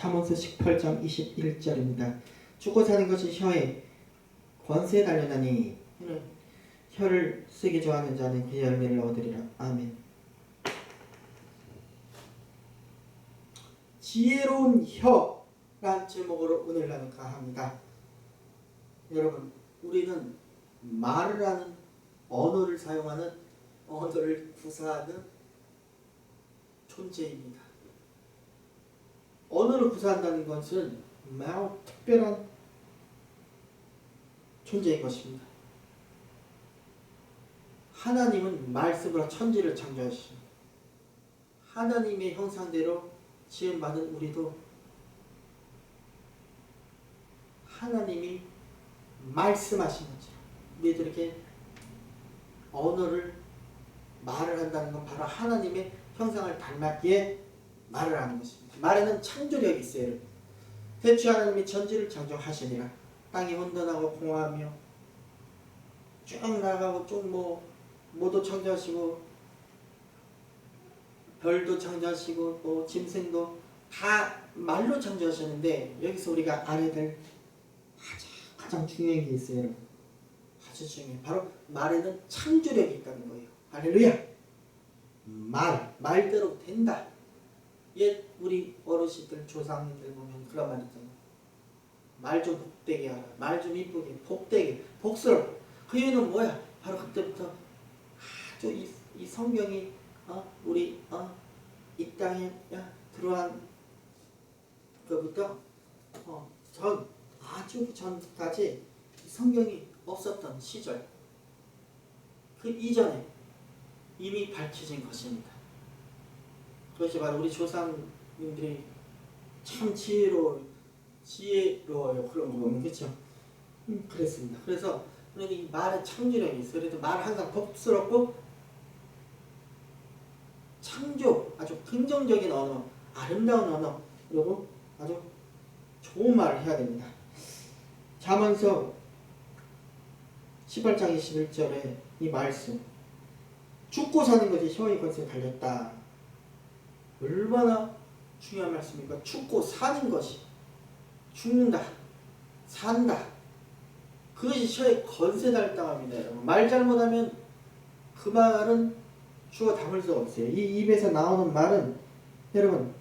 잠언서 18장 21절입니다. 죽고 사는 것이 혀에 권세에 달려나니 이는 혀를 쓰기 좋아하는 자는 그 열매를 얻으리라. 아멘. 지혜로운 혀란 제목으로 오늘 나눌까 합니다. 여러분, 우리는 말을 하는 언어를 사용하는 언어를 구사하는 존재입니다. 언어를 구사한다는 것은 매우 특별한 존재인 것입니다. 하나님은 말씀으로 천지를 창조하십니다. 하나님의 형상대로 지음받은 우리도 하나님이 말씀하신 것처럼 우리들에게 언어를 말을 한다는 건 바로 하나님의 형상을 닮았기에 말을 하는 것입니다. 말에는 창조력이 있어요. 대추 하나님이 천지를 창조하시니라 땅이 혼돈하고 공허하며 쭉 나가고 쭉뭐 모도 창조하시고 별도 창조하시고 또 짐승도 다 말로 창조하셨는데 여기서 우리가 알아야 될 가장, 가장 중요한 게 있어요 아주 중요해 바로 말에는 창조력이 있다는 거예요. 할렐루야! 말 말대로 된다 옛 우리 어르신들 조상님들 보면 그런 말 있잖아 말좀 복되게 하라 말 좀 이쁘게 복되게 복스러워 그 이유는 뭐야 바로 그때부터 아주 이, 이 성경이 어? 우리 어? 이 땅에 야, 들어간 그부터 어, 전 아주 전까지 성경이 없었던 시절 그 이전에 이미 밝혀진 것입니다. 그것이 바로 우리 조상님들이 참 지혜로 지혜로워요 그런 거 보면 그렇죠? 음, 그랬습니다. 그래서 우리는 이 말의 창조력이 있어요. 그래도 말 항상 복스럽고 창조 아주 긍정적인 언어, 아름다운 언어 그리고 아주 좋은 말을 해야 됩니다. 자문서 18장 21절에 이 말씀 죽고 사는 것이 혀의 것에 달렸다. 얼마나 중요한 말씀입니까? 죽고 사는 것이 죽는다, 산다. 그것이 혀의 건세 달당합니다, 여러분. 말 잘못하면 그 말은 주어 담을 수가 없어요. 이 입에서 나오는 말은 여러분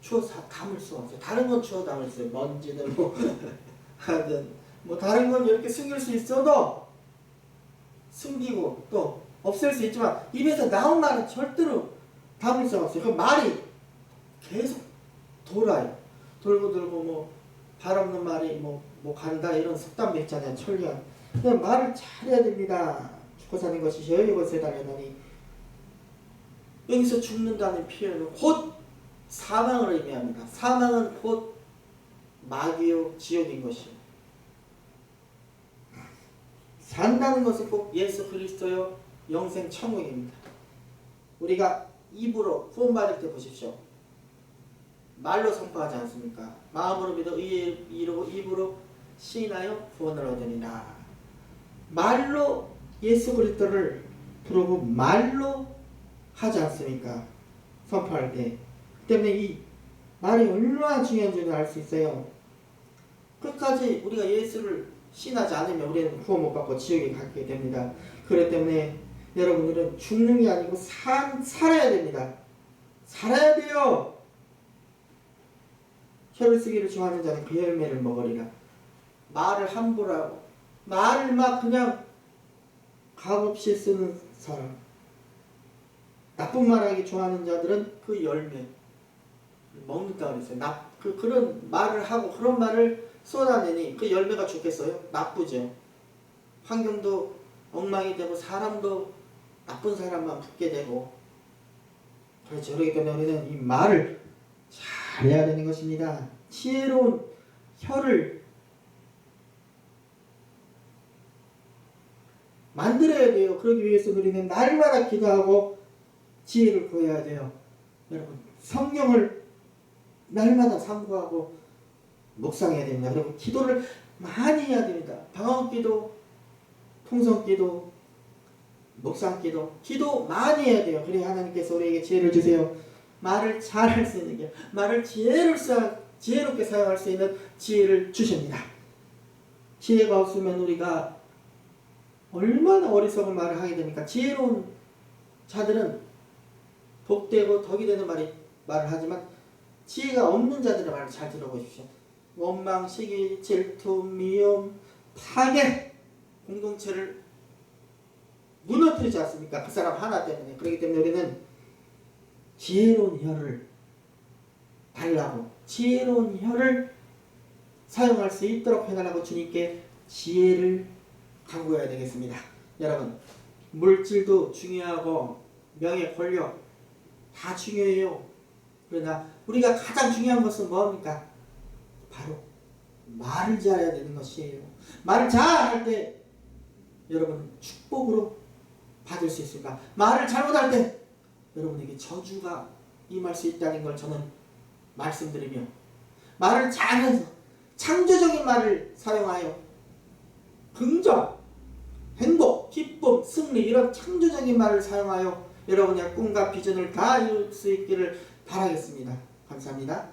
주어 담을 수가 없어요. 다른 건 주어 담을 수 있어요. 먼지는 뭐 하든 뭐 다른 건 이렇게 숨길 수 있어도 숨기고 또 없앨 수 있지만 입에서 나온 말은 절대로 수가 없어요. 그 말이 계속 돌아요. 돌고 돌고 뭐발 없는 말이 뭐, 뭐 간다 이런 속담도 있잖아요. 천리안. 그냥 말을 잘해야 됩니다. 죽고 사는 것이 여유 것에 달려나니 여기서 죽는다는 표현은 곧 사망을 의미합니다. 사망은 곧 마귀요 지옥인 것이요. 산다는 것은 꼭 예수 그리스도요 영생 천국입니다. 우리가 입으로 구원 받을 때 보십시오. 말로 선포하지 않습니까? 마음으로 믿어 이르고 입으로 시인하여 구원을 얻으리라. 말로 예수 그리스도를 부르고 말로 하지 않습니까? 선포할 때. 그 때문에 이 말이 얼마나 중요한 줄을 알수 있어요. 끝까지 우리가 예수를 신하지 않으면 우리는 구원 못 받고 지옥에 가게 됩니다. 그렇기 때문에 여러분들은 죽는 게 아니고 산, 살아야 됩니다. 살아야 돼요. 혀를 쓰기를 좋아하는 자는 그 열매를 먹으리라. 말을 함부로 하고 말을 막 그냥 값없이 쓰는 사람. 나쁜 말하기 좋아하는 자들은 그 열매 먹는다 그랬어요. 나, 그, 그런 말을 하고 그런 말을 쏟아내니 그 열매가 좋겠어요? 나쁘죠. 환경도 엉망이 되고 사람도 나쁜 사람만 붙게 되고 그렇죠. 그렇기 때문에 우리는 이 말을 잘 해야 되는 것입니다. 지혜로운 혀를 만들어야 돼요. 그러기 위해서 우리는 날마다 기도하고 지혜를 구해야 돼요. 여러분 성경을 날마다 상고하고 묵상해야 됩니다. 여러분 기도를 많이 해야 됩니다. 방언기도, 통성기도, 묵상기도, 기도 많이 해야 돼요. 그래야 하나님께서 우리에게 지혜를 주세요. 말을 잘 할 수 있는 게 말을 지혜를 지혜롭게 사용할 수 있는 지혜를 주십니다. 지혜가 없으면 우리가 얼마나 어리석은 말을 하게 됩니까? 지혜로운 자들은 복되고 덕이 되는 말이 말을 하지만 지혜가 없는 자들의 말을 잘 들어보십시오. 원망, 시기, 질투, 미움, 파괴 공동체를 무너뜨리지 않습니까? 그 사람 하나 때문에 그렇기 때문에 우리는 지혜로운 혀를 달라고 지혜로운 혀를 사용할 수 있도록 해달라고 주님께 지혜를 강구해야 되겠습니다. 여러분 물질도 중요하고 명예, 권력 다 중요해요. 그러나 우리가 가장 중요한 것은 뭡니까? 바로 말을 잘해야 되는 것이에요. 말을 잘 할 때 여러분 축복으로 받을 수 있습니다. 말을 잘못할 때 여러분에게 저주가 임할 수 있다는 걸 저는 말씀드리며 말을 잘해서 창조적인 말을 사용하여 긍정, 행복, 기쁨, 승리 이런 창조적인 말을 사용하여 여러분의 꿈과 비전을 다 이룰 수 있기를 바라겠습니다. 감사합니다.